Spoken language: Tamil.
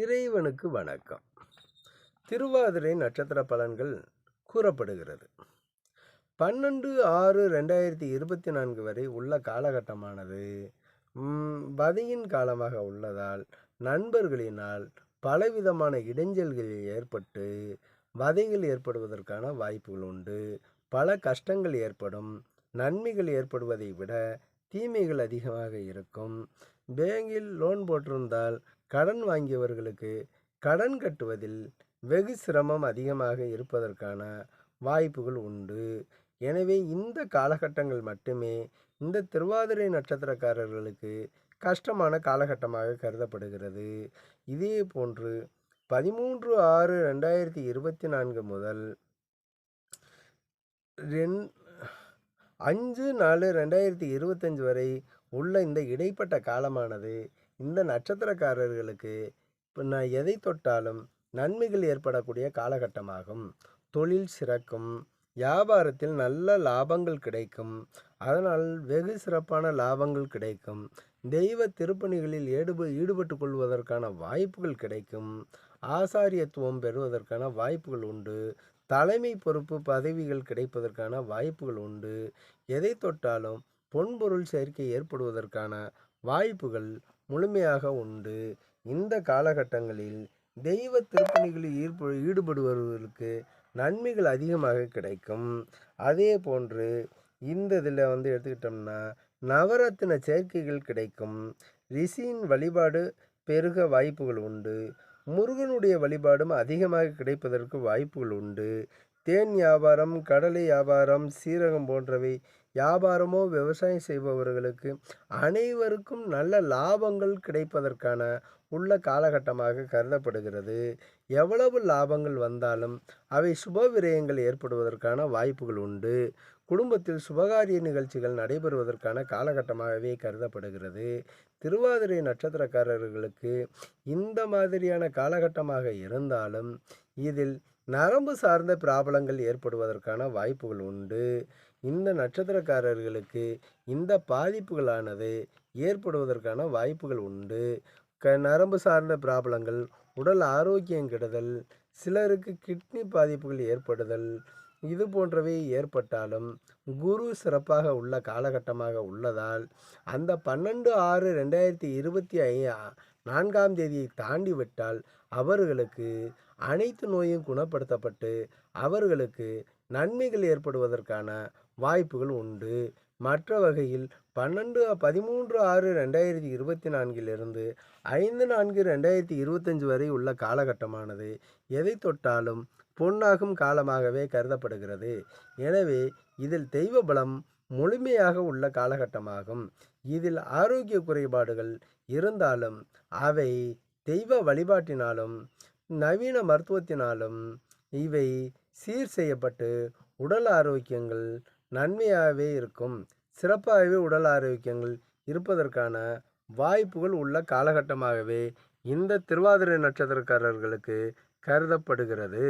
இறைவனுக்கு வணக்கம். திருவாதிரை நட்சத்திர பலன்கள் கூறப்படுகிறது. பன்னெண்டு ஆறு ரெண்டாயிரத்தி இருபத்தி நான்கு வரை உள்ள காலகட்டமானது வதையின் காலமாக உள்ளதால் நண்பர்களினால் பலவிதமான இடைஞ்சல்கள் ஏற்பட்டு வதைகள் ஏற்படுவதற்கான வாய்ப்புகள் உண்டு. பல கஷ்டங்கள் ஏற்படும் நன்மைகள் ஏற்படுவதை விட தீமைகள் அதிகமாக இருக்கும். பேங்கில் லோன் போட்டிருந்தால் கடன் வாங்கியவர்களுக்கு கடன் கட்டுவதில் வெகு சிரமம் அதிகமாக இருப்பதற்கான வாய்ப்புகள் உண்டு. எனவே இந்த காலகட்டங்கள் மட்டுமே இந்த திருவாதிரை நட்சத்திரக்காரர்களுக்கு கஷ்டமான காலகட்டமாக கருதப்படுகிறது. இதே போன்று பதிமூன்று ஆறு ரெண்டாயிரத்தி இருபத்தி நான்கு முதல் ரெண் அஞ்சு நாலு ரெண்டாயிரத்தி இருபத்தஞ்சு வரை உள்ள இந்த இடைப்பட்ட காலமானது இந்த நட்சத்திரக்காரர்களுக்கு இப்போ நான் எதை தொட்டாலும் நன்மைகள் ஏற்படக்கூடிய காலகட்டமாகும். தொழில் சிறக்கும் வியாபாரத்தில் நல்ல லாபங்கள் கிடைக்கும் அதனால் வெகு சிறப்பான லாபங்கள் கிடைக்கும் தெய்வ திருப்பணிகளில் ஈடுப ஈடுபட்டு கொள்வதற்கான வாய்ப்புகள் கிடைக்கும் ஆசாரியத்துவம் பெறுவதற்கான வாய்ப்புகள் உண்டு தலைமை பொறுப்பு பதவிகள் கிடைப்பதற்கான வாய்ப்புகள் உண்டு எதை தொட்டாலும் பொன்பொருள் சேர்க்கை ஏற்படுவதற்கான வாய்ப்புகள் முழுமையாக உண்டு. இந்த காலகட்டங்களில் தெய்வ திருப்பணிகளில் ஈர்ப்பு ஈடுபடுபவர்களுக்கு நன்மைகள் அதிகமாக கிடைக்கும். அதே போன்று இந்த இதில் வந்து எடுத்துக்கிட்டோம்னா நவரத்தின சேர்க்கைகள் கிடைக்கும். ரிஷியின் வழிபாடு பெருக வாய்ப்புகள் உண்டு. முருகனுடைய வழிபாடும் அதிகமாக கிடைப்பதற்கு வாய்ப்புகள் உண்டு. தேன் வியாபாரம் கடலை வியாபாரம் சீரகம் போன்றவை வியாபாரமோ விவசாயம் செய்பவர்களுக்கு அனைவருக்கும் நல்ல லாபங்கள் கிடைப்பதற்கான உள்ள காலகட்டமாக கருதப்படுகிறது. எவ்வளவு லாபங்கள் வந்தாலும் அவை சுப விரயங்கள் ஏற்படுவதற்கான வாய்ப்புகள் உண்டு. குடும்பத்தில் சுபகாரிய நிகழ்ச்சிகள் நடைபெறுவதற்கான காலகட்டமாகவே கருதப்படுகிறது. திருவாதிரை நட்சத்திரக்காரர்களுக்கு இந்த மாதிரியான காலகட்டமாக இருந்தாலும் இதில் நரம்பு சார்ந்த பிராபலங்கள் ஏற்படுவதற்கான வாய்ப்புகள் உண்டு. இந்த நட்சத்திரக்காரர்களுக்கு இந்த பாதிப்புகளானது ஏற்படுவதற்கான வாய்ப்புகள் உண்டு. க நரம்பு சார்ந்த பிராபலங்கள் உடல் ஆரோக்கியம் கெடுதல் சிலருக்கு கிட்னி பாதிப்புகள் ஏற்படுதல் இது போன்றவை ஏற்பட்டாலும் குரு சிறப்பாக உள்ள காலகட்டமாக உள்ளதால் அந்த பன்னெண்டு ஆறு ரெண்டாயிரத்தி இருபத்தி ஐ நான்காம் தேதியை தாண்டி விட்டால் அவர்களுக்கு அனைத்து நோயும் குணப்படுத்தப்பட்டு அவர்களுக்கு நன்மைகள் ஏற்படுவதற்கான வாய்ப்புகள் உண்டு. மற்ற வகையில் பன்னெண்டு பதிமூன்று ஆறு ரெண்டாயிரத்தி இருபத்தி நான்கிலிருந்து ஐந்து நான்கு ரெண்டாயிரத்தி இருபத்தஞ்சு வரை உள்ள காலகட்டமானது. எதை தொட்டாலும் பொன்னாகும் காலமாகவே கருதப்படுகிறது. எனவே இதில் தெய்வ பலம் முழுமையாக உள்ள காலகட்டமாகும். இதில் ஆரோக்கிய குறைபாடுகள் இருந்தாலும் அவை தெய்வ வழிபாட்டினாலும் நவீன மருத்துவத்தினாலும் இவை சீர் செய்யப்பட்டு உடல் ஆரோக்கியங்கள் நன்மையாகவே இருக்கும். சிறப்பாகவே உடல் ஆரோக்கியங்கள் இருப்பதற்கான வாய்ப்புகள் உள்ள காலகட்டமாகவே இந்த திருவாதிரை நட்சத்திரக்காரர்களுக்கு கருதப்படுகிறது.